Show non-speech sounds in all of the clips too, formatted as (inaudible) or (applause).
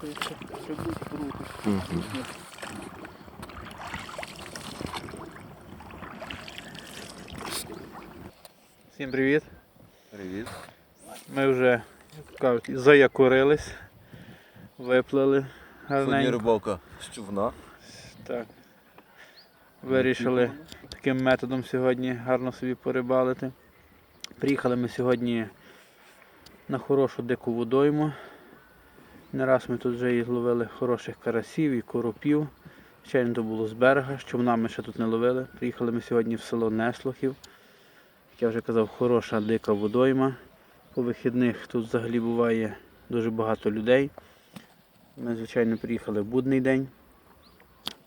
Прибуть в руку. Мгм. Всім привіт. Привіт. Ми вже як кажуть, заякурились, виплили Сьогодні гарненько. рибалка з човна. Так. Вирішили таким методом сьогодні гарно собі порибалити. Приїхали ми сьогодні на хорошу дику водойму. Не раз ми тут вже і зловили хороших карасів і коропів. Звичайно, то було з берега, човна ми ще тут не ловили. Приїхали ми сьогодні в село Неслухів. Як я вже казав, хороша дика водойма. По вихідних тут взагалі буває дуже багато людей. Ми, звичайно, приїхали в будний день.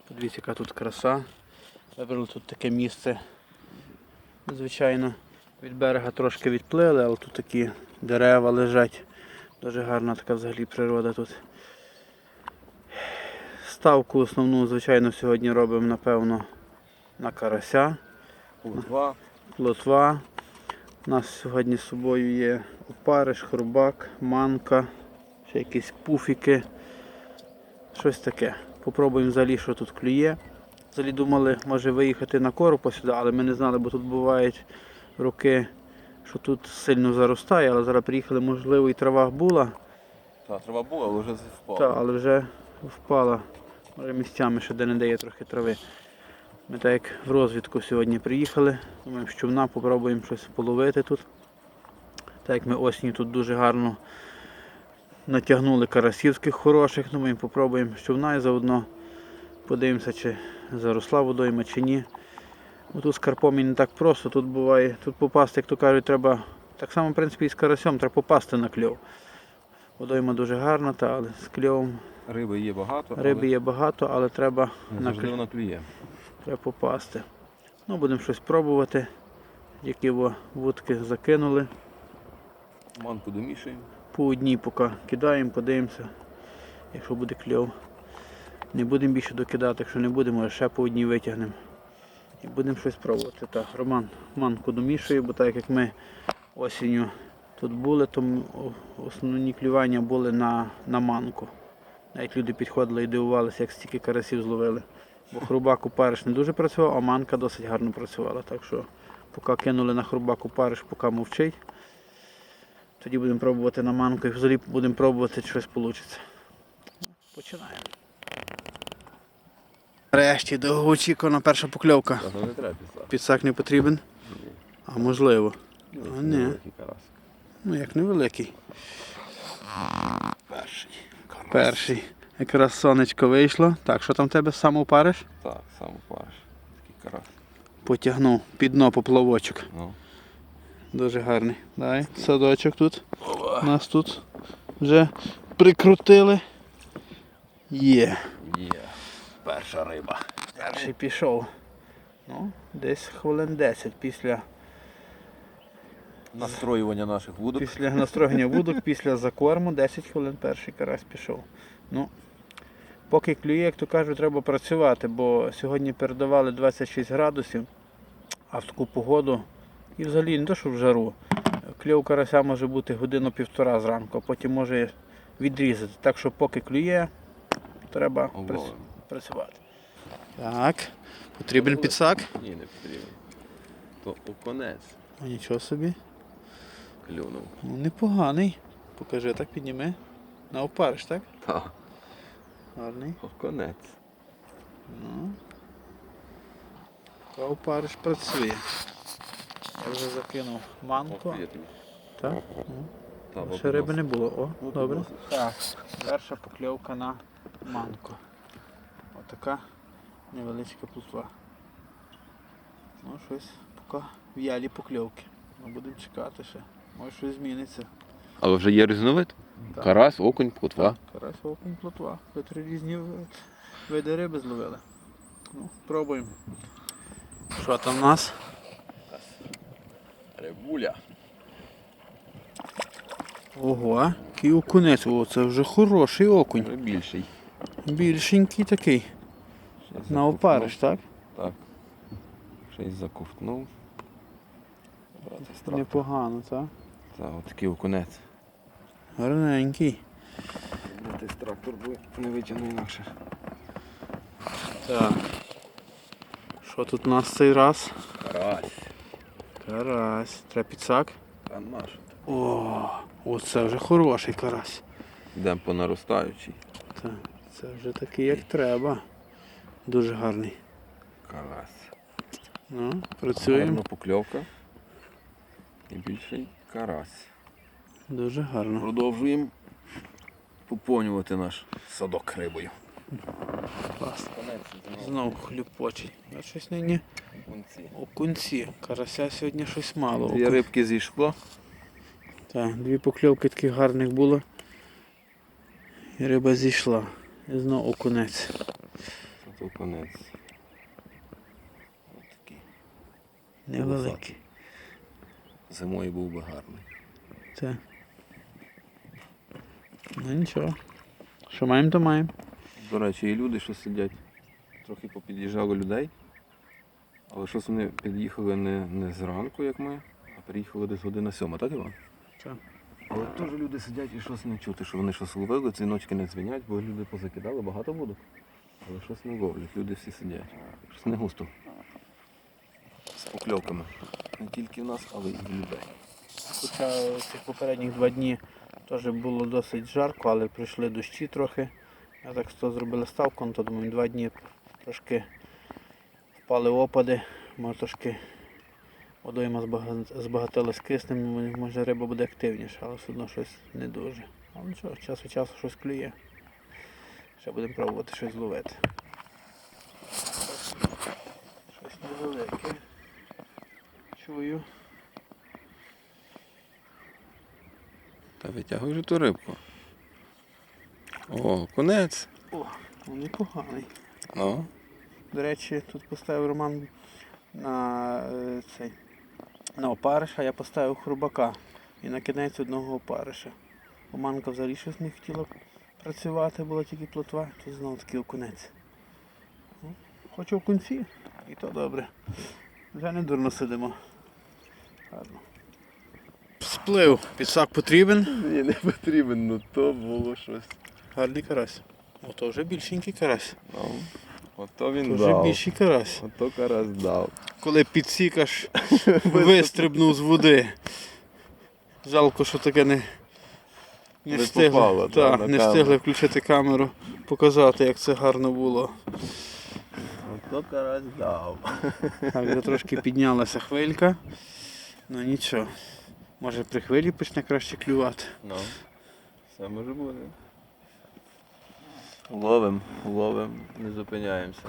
Подивіться, яка тут краса. Вибрали тут таке місце. Звичайно, від берега трошки відплили, але тут такі дерева лежать. Дуже гарна така взагалі природа тут. Ставку основну, звичайно, сьогодні робимо, напевно, на карася, Два. плотва. У нас сьогодні з собою є опариш, хробак, манка, ще якісь пуфіки. Щось таке. Попробуємо взагалі, що тут клює. Взагалі думали, може виїхати на коропа сюди, але ми не знали, бо тут бувають роки, що тут сильно заростає, але зараз приїхали, можливо, і трава була, Та, трава була, але вже впала. та, але вже впала. Може місцями ще де не дає трохи трави. Ми так як в розвідку сьогодні приїхали. Думаємо, з човна попробуємо щось половити тут. Так як ми осінню тут дуже гарно натягнули карасівських хороших, думаємо, попробуємо з човна і заодно подивимося, чи заросла водойма, чи ні. Бо тут з карпом і не так просто, тут буває, тут попасти, як то кажуть, треба. Так само, в принципі, і з карасем треба попасти на кльов. Водойма дуже гарна, та, але з кльовом Риби є багато, риби є багато, але треба на кльов. вона клює. Треба попасти. Ну, будемо щось пробувати. Які вудки закинули. Манку домішуємо. По одній поки кидаємо, подивимося, якщо буде кльов. Не будемо більше докидати, якщо не будемо, може ще по одній витягнемо. І будемо щось пробувати. Так, Роман манку домішує, бо так як ми осінню тут були, то основні клювання були на, на манку. Навіть люди підходили і дивувалися, як стільки карасів зловили. Бо хрубак опариш не дуже працював, а манка досить гарно працювала. Так що поки кинули на хрубак опариш, поки мовчить. Тоді будемо пробувати на манку і взагалі будемо пробувати, щось вийде. Починаємо. Нарешті довгоочікувана перша покльовка. Та не треба. Підсак не потрібен? А можливо. А, ні. Ну як невеликий. Перший. Перший. Якраз сонечко вийшло. Так, що там в тебе сам опариш? Так, сам парш. Такий карас. Потягнув під дно поплавочок. Ну. Дуже гарний. Дай, садочок тут. Нас тут вже прикрутили. Є. Є. Перша риба. Перший пішов. Ну, десь хвилин 10 після, Настроювання наших вудок. після настроєння вудок, після закорму, 10 хвилин перший карась пішов. Ну, поки клює, як то кажуть, треба працювати, бо сьогодні передавали 26 градусів, а в таку погоду, і взагалі не то, що в жару, кльов карася може бути годину-півтора зранку, а потім може відрізати. Так що поки клює, треба прац- Ловимо. Працювати. Так, потрібен підсак. Ні, не потрібен. То оконець О, нічого собі. клюнув. Ну, непоганий. Покажи, так підніми. На опариш, так? Так. Гарний. Оконець. Ну. Та опариш працює. Я вже закинув манку. Так? Ну, Та, Ще риби не було. О, добре. Так, перша покльовка на манку. Отака невеличка плутва. Ну, щось поки в'ялі покльовки. Ну, будемо чекати ще. Може щось зміниться. Але вже є різновид? Так. Карась, окунь, плотва. Карась окунь плотва. Ви три різні види риби зловили. Ну, пробуємо. Що там у нас? Рибуля. Ого, який окунець. О, це вже хороший окунь. Вже більший. Більшенький такий. На опариш, так? Так. Щось заковтнув. Непогано, так? Так, от такий окунець. Гарненький. Братись трактор, бо не витягну інакше. Так. Що тут у нас цей раз? Карась. Карась. Треба підсак. Наш. О, оце вже хороший карась. Йдемо по наростаючій. Так, це вже такий як треба. Дуже гарний. Карась. Ну, працюємо. Гарна покльовка. І більший карась. Дуже гарно. Продовжуємо поповнювати наш садок рибою. Клас. Знову хлюпочий. А щось нині окунці. Карася сьогодні щось мало. Дві рибки зійшло. Так, дві покльовки таких гарних було. І риба зійшла. І знову окунець. Це конець. Ось такий. Невеликий. Зимою був би гарний. Так. Ну нічого. Що маємо, то маємо. До речі, і люди, що сидять, трохи попід'їжджало людей. Але щось вони під'їхали не, не зранку, як ми, а приїхали десь година сьома, так Іван? Так. Але теж люди сидять і щось не чути, що вони щось ловили, дзвіночки не дзвінять, бо люди позакидали, багато будок. Але щось не ловлять, люди всі сидять. Щось не густо. З покльовками. Не тільки в нас, але і в людей. Хоча ці попередніх два дні теж було досить жарко, але прийшли дощі трохи. Я так що зробили ставку, то думаю, два дні трошки впали опади, може трошки водойма збага- збагатилась киснем, може риба буде активніша, але все одно щось не дуже. Але нічого, час від часу щось клює. Ще будемо пробувати щось зловити. Щось невелике. Чую. Та витягуй вже ту рибку. О, конець. О, ну непоганий. Ну. До речі, тут поставив Роман на е, цей на опариша, я поставив хрубака і на кінець одного опариша. Романка взагалі щось не хотіла працювати, була тільки плотва, тут знову такий окунець. Ну, Хочу окунці, і то добре. Вже не дурно сидимо. Гарно. Сплив, підсак потрібен. Ні, не потрібен, ну то було щось. Гарний карась. Ото вже більшенький карась. Ну, ото він То вже дав. більший карась. Ото карась дав. Коли підсікаш вистрибнув з води. Жалко, що таке не, не, Не встигли, попало, та, не камеру. встигли включити камеру, показати, як це гарно було. Ото карась дав. Так, вже трошки піднялася хвилька. Ну нічого. Може при хвилі почне краще клювати. Ну, все може бути. Ловим, ловим, не зупиняємося.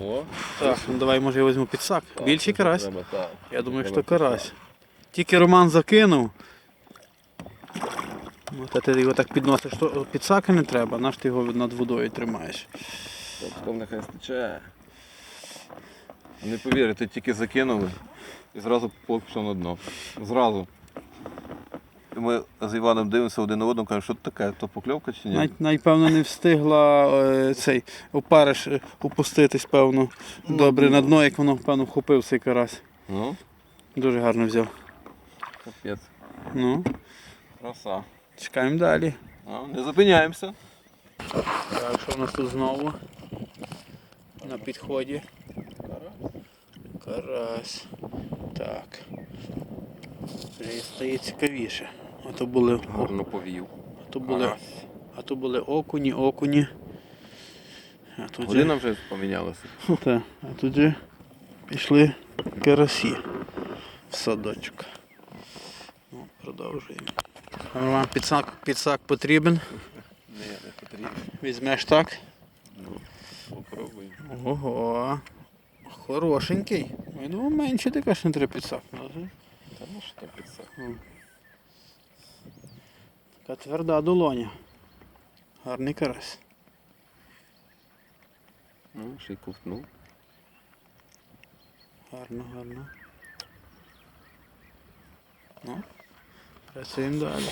О, Так, ну давай може я візьму підсак. Більший карась? Треба, так. Я думаю, Треба що карась. Тільки Роман закинув. Ну, та ти його так підносиш, то підсака не треба, наш ти його над водою тримаєш. Так, Потім нехай стече. Не повірите, тільки закинули і зразу пішов на дно. Зразу. Ми з Іваном дивимося один на одного, кажемо, що це таке, то покльовка чи ні? Навіть, навіть певно, не встигла е, цей опариш е, опуститись, певно, добре на дно, як воно, певно, вхопив цей карась. Ну, Дуже гарно взяв. капець. Ну, Краса. чекаємо далі. Ну, не зупиняємося. Так, що у нас тут знову? На підході. Карась. Так. Вже стає цікавіше. А то були, Гарно повів. а то були, а то були окуні, окуні. А тут Година вже помінялася. (laughs) та, а тут же пішли карасі в садочок. Ну, продовжуємо. Роман, підсак, підсак потрібен. Ні, не потрібно. Візьмеш так. Попробуй. Ого. Хорошенький. Я думав, менше ти кажеш, не треба підсакнути. Та ну що так це? Така тверда долоня. Гарний карась. Ну, ще й ковтнув. Гарно, гарно. Ну, працюємо далі.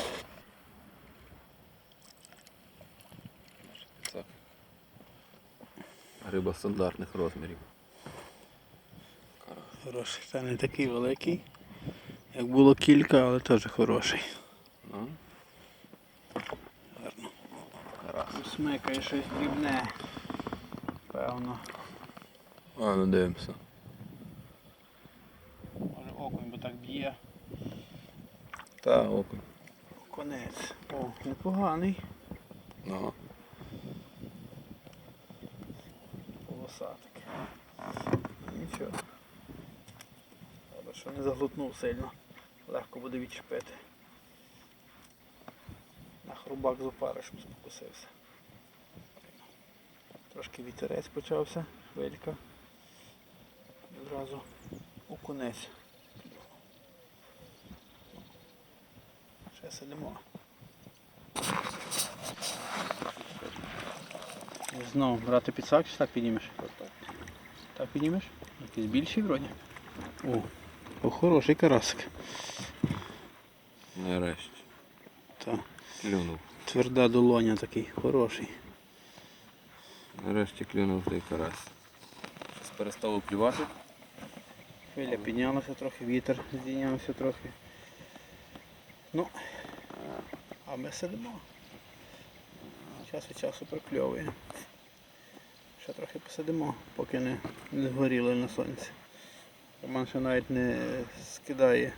Риба стандартних розмірів. Хороший. Та не такий великий. Як було кілька, але теж хороший. Ну, Гарно. Смикає щось дрібне. Певно. А, ну дивимося. Може окунь, бо так б'є. Та, окунь. Конець. О, непоганий. Ага. Полосатик. Нічого. Добре, що не заглутнув сильно. Легко буде відчепити. На хрубак з опаришем спокусився. Трошки вітерець почався, хвилька. І одразу окунець. Ще сидимо. Знову брати підсак чи так піднімеш? Так піднімеш? Якийсь більший вроді. О, о хороший карасик. Нарешті. Та, Клюнув. тверда долоня такий, хороший. Нарешті клюнув той карась. Щось перестало клювати. Хвиля піднялася трохи, вітер здійнявся трохи. Ну, а ми сидимо. Час від часу прокльовує. Ще трохи посидимо, поки не, не згоріли на сонці. Роман ще навіть не скидає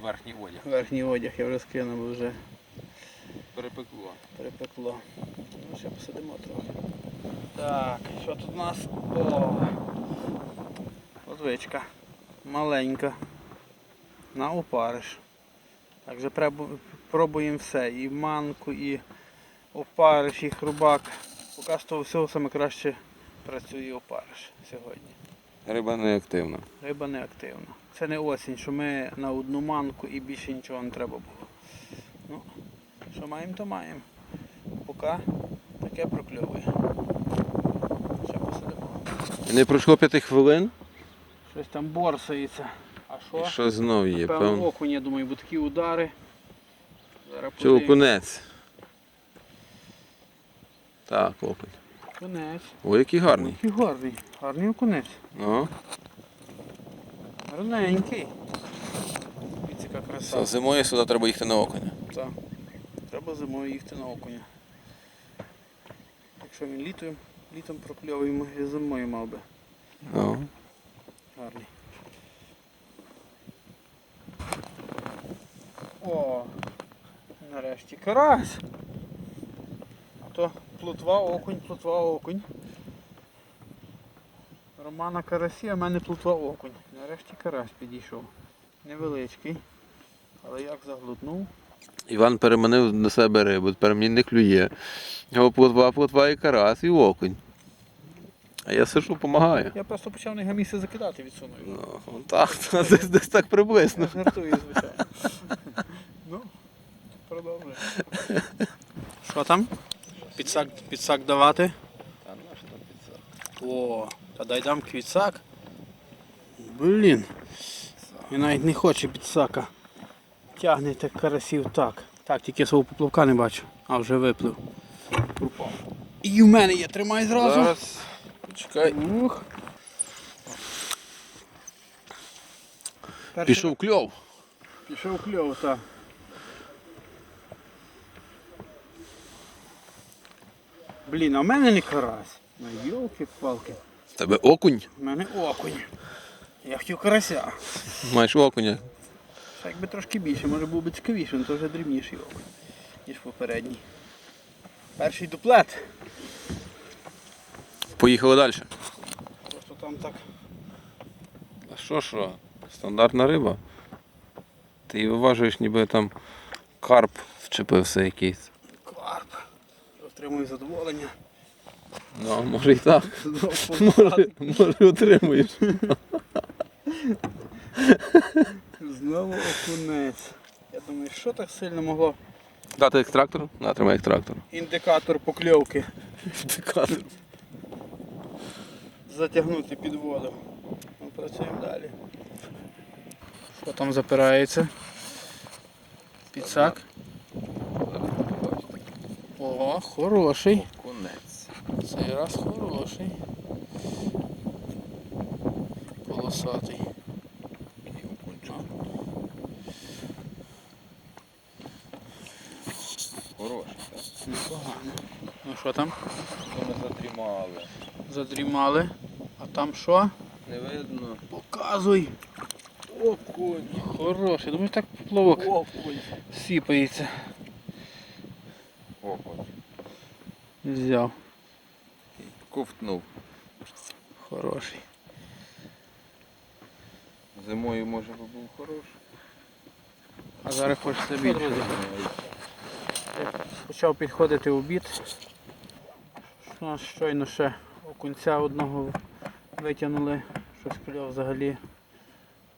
Верхній одяг. верхній одяг, я вже скинув, вже Перепекло. перепекло. Ну, ще посидимо трохи. Так, що тут у нас? О! Озвичка. Маленька. На опариш. Так же пробуємо все. І манку, і опариш, і хрубак. Поки з того всього саме краще працює опариш сьогодні. Риба не активна. Риба не активна. Це не осінь, що ми на одну манку і більше нічого не треба було. Ну, що маємо, то маємо. Поки таке прокльовує. Ще посидимо. Не пройшло п'яти хвилин. Щось там борсається. А що? І що знов є, Певно, певно. окунь, я думаю, бо такі удари. Зараз Чи подивимось. окунець? Так, окунь. Окунець. Ой, який гарний. Який гарний. Гарний окунець. Ну, Гарненький. Дивіться, яка краса. все, зимою сюди треба їхати на окуня. Так. Треба зимою їхати на окуня. Якщо він літом, літом прокльовуємо, і зимою мав би. Ну. Гарний. О, нарешті карась. А то плутва окунь, плутва окунь. Романа карасі, а в мене плутва окунь. Нарешті карась підійшов. Невеличкий. Але як заглутнув. Іван переманив до себе рибу, тепер мені не клює. Його плотва, плотва і карась, і окунь. А я сижу, допомагаю. Я просто почав на його місце закидати відсунув. його. Ну, так, (laughs) десь, десь так приблизно. Я жартую, звичайно. ну, продовжуй. Що там? Підсак, підсак давати? О, та дай дам квіцак. Блін. Він навіть не хоче підсака. Тягне так карасів так. Так, тільки свого поплавка не бачу. А вже виплив. І в мене є, тримай зразу. Зараз. Почекай. Ух. Перший Пішов кльов. Пішов кльово, так. Блін, а в мене не карась. Ну йолки-палки. В тебе окунь? У мене окунь. Я хотів карася. Маєш окуня. Якби трошки більше, може був би цікавіше, але то вже дрібніший окунь, ніж попередній. Перший дуплет. Поїхали далі. Просто там так. А що що? Стандартна риба. Ти її виважуєш, ніби там карп вчепився якийсь. Карп. Отримую задоволення. Ну, може і так. Може, може отримуєш. (laughs) Знову окунець. Я думаю, що так сильно могло Дати екстрактор? На, тримай екстрактор. індикатор покльовки Індикатор. затягнути під воду. Ми працюємо далі. Що там запирається? Підсак. Ого, хороший. Конець. Цей раз хороший. Полосатий. Хороший, так. Непогано. Ну що там? Ми задрімали. Задрімали. А там що? Не видно. Показуй. Окунь. Хороший. Думаєш, так поплавок Окунь. сіпається. Окунь. Взяв. Ковтнув. Хороший. Зимою може би був хороший. А зараз хочеться більше. Почав підходити обід. У нас щойно ще окунця одного витягнули. Щось кльов взагалі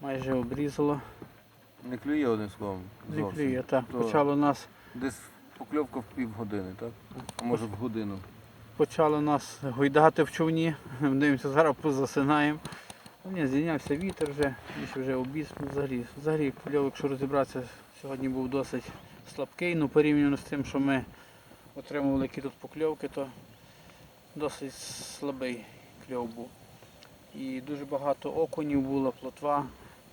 майже обрізало. Не клює одним словом. Не зовсім. клює, так. То Почало нас, Десь покльовка в півгодини, так? А може в годину. почало нас гойдати в човні. (laughs) Дивимося, зараз позасинаємо. Ну, Ні, здійнявся вітер вже, більше вже обід ну, взагалі. Взагалі кльов, якщо розібратися, сьогодні був досить слабкий, ну порівняно з тим, що ми отримували які тут покльовки, то досить слабий кльов був. І дуже багато окунів було, плотва.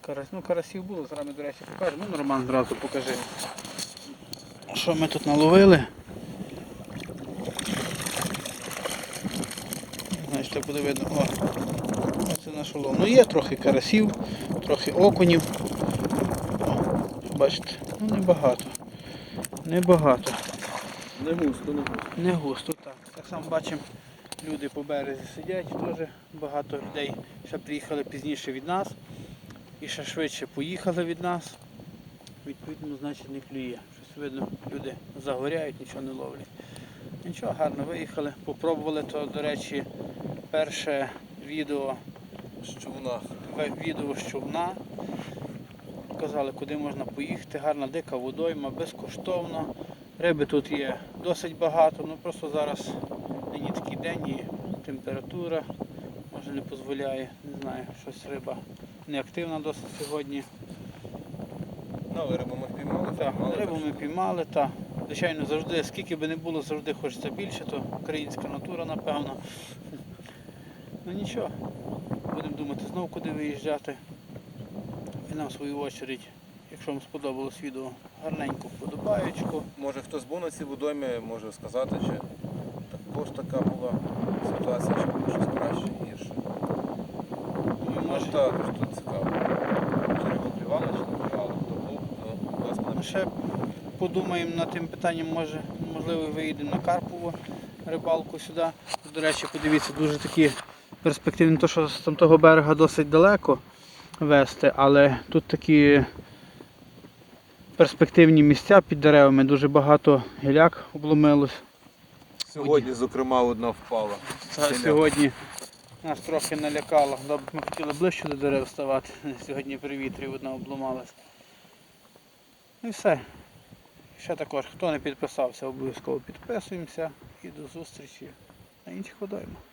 Карась, ну, карасів було, зараз ми, до речі, покажемо. Ну, Роман зразу покажи. Що ми тут наловили? Значить, так буде видно. О, це наш улов. Ну є трохи карасів, трохи окунів. О, бачите, ну небагато. Небагато. Не густо, не густо. Не густо, так. Так само бачимо, люди по березі сидять, теж багато людей ще приїхали пізніше від нас і ще швидше поїхали від нас. Відповідно, значить не клює. Щось видно, люди загоряють, нічого не ловлять. Нічого, гарно виїхали. Попробували, то, до речі, перше відео З човна. відео з човна. Казали, куди можна поїхати. Гарна дика водойма, безкоштовно. Риби тут є досить багато, ну просто зараз день і температура може не дозволяє. Не знаю, щось риба неактивна досить сьогодні. Ну, рибу ми впіймали? Так, рибу ми піймали, та звичайно завжди, скільки би не було, завжди хочеться більше, то українська натура, напевно. Ну нічого, будемо думати знову куди виїжджати. І нам в свою очередь, якщо вам сподобалось відео, гарненько вподобаєчку. Може хтось був на цій водоймі, може сказати, чи також така була ситуація, чи було щось краще, гірше. Ну, Може також тут цікаво. Чи риба клювала, чи не клювала, хто був, то будь ласка ще подумаємо над тим питанням, може, можливо, виїдемо на Карпову рибалку сюди. До речі, подивіться, дуже такі перспективні, то що з тамтого берега досить далеко вести, але тут такі перспективні місця під деревами, дуже багато гіляк обломилось. Сьогодні, зокрема, одна впала. Та сьогодні нас трохи налякало. Ми хотіли ближче до дерев ставати. (laughs) Сьогодні при вітрі одна обломалась. Ну і все. Ще також, хто не підписався, обов'язково підписуємося і до зустрічі на інших водоймах.